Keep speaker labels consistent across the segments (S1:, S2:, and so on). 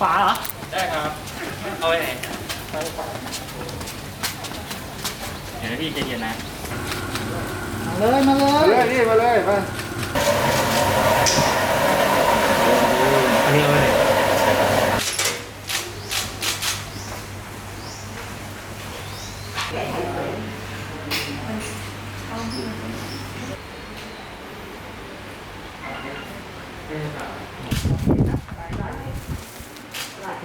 S1: ฝาเหรอ
S2: ได้ครับ เอาไว้ไหนเดี๋ยวนะพี่ใจเย็นนะ
S1: มาเลยมาเล
S3: มายเลยนี่มาเลยมา
S2: อันนี้เอาไว้ไหน
S4: คุ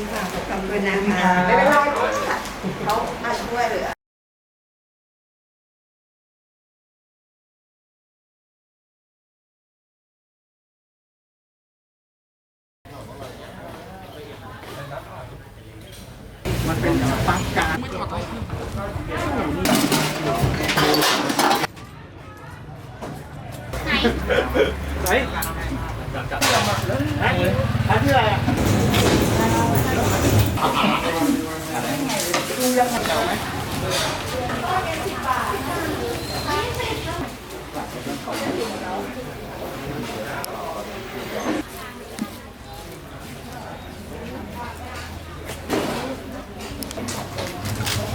S4: ณค่ะขอบคุณนะคะไม่เป็นไรค่ะเขามาช่วยเหลือ
S1: มันเป็นปั๊มการไหนอันที่อะไรอะ
S2: เ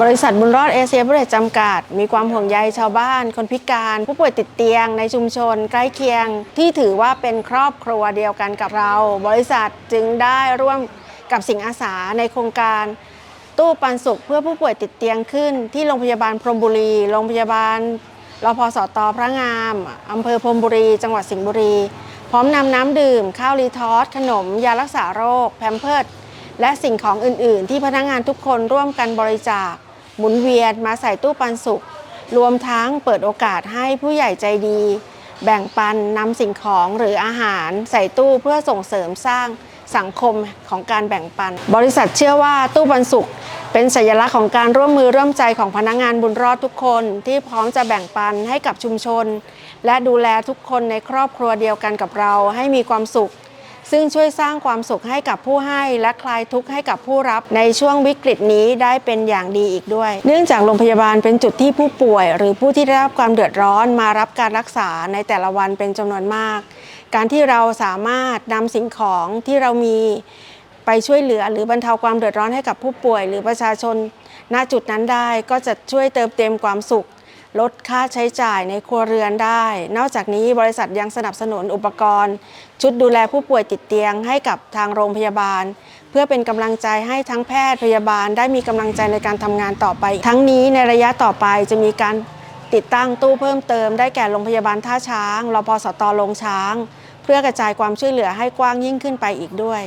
S2: บ
S5: ริษัทบุญรอดเอเชียบริษัทจำกัด มีความห่วงใยชาวบ้าน คนพิการ ผู้ป่วยติดเตียงในชุมชน ใกล้เคียง ที่ถือว่าเป็นครอบครัวเดียวกันกับเรา บริษัทจึงได้ร่วมกับสิ่งอาสาในโครงการ ตู้ปันสุขเพื่อผู้ป่วยติดเตียงขึ้น ที่โรงพยาบาลพรมบุรี โรงพยาบาลรพสตพระงามอำเภอพรมบุรี จังหวัดสิงห์บุรี พร้อมนำน้ำดื่ม ข้าวรีทอสขนม ยารักษาโรค แพมเพิร์ดและสิ่งของอื่น ๆ ที่พนักงานทุกคนร่วมกันบริจาค หมุนเวียนมาใส่ตู้ปันสุข รวมทั้งเปิดโอกาสให้ผู้ใหญ่ใจดี แบ่งปันนำสิ่งของหรืออาหารใส่ตู้เพื่อส่งเสริมสร้าง สังคมของการแบ่งปัน บริษัทเชื่อว่าตู้ปันสุข เป็นสัญลักษณ์ของการร่วมมือร่วมใจของพนักงานบุญรอดทุกคน ที่พร้อมจะแบ่งปันให้กับชุมชน และดูแลทุกคนในครอบครัวเดียวกันกับเราให้มีความสุข ซึ่งช่วยสร้างความสุขให้กับผู้ให้และคลายทุกข์ให้กับผู้รับ ในช่วงวิกฤตนี้ได้เป็นอย่างดีอีกด้วย เนื่องจากโรงพยาบาลเป็นจุดที่ผู้ป่วย หรือผู้ที่ได้รับความเดือดร้อนมารับการรักษาในแต่ละวันเป็นจำนวนมาก การที่เราสามารถนำสิ่งของที่เรามีไปช่วยเหลือหรือบรรเทาความเดือดร้อนให้กับผู้ป่วย หรือประชาชนณจุดนั้นได้ ก็จะช่วยเติมเต็มความสุข ลดค่าใช้จ่ายในครัวเรือนได้ นอกจากนี้บริษัทยังสนับสนุนอุปกรณ์ ชุดดูแลผู้ป่วยติดเตียงให้กับทางโรงพยาบาล เพื่อเป็นกำลังใจให้ทั้งแพทย์พยาบาล ได้มีกำลังใจในการทำงานต่อไป ทั้งนี้ในระยะต่อไปจะมีการติดตั้งตู้เพิ่มเติมได้แก่โรงพยาบาลท่าช้างรพสตลงช้าง เพื่อกระจายความช่วยเหลือให้กว้างยิ่งขึ้นไปอีกด้วย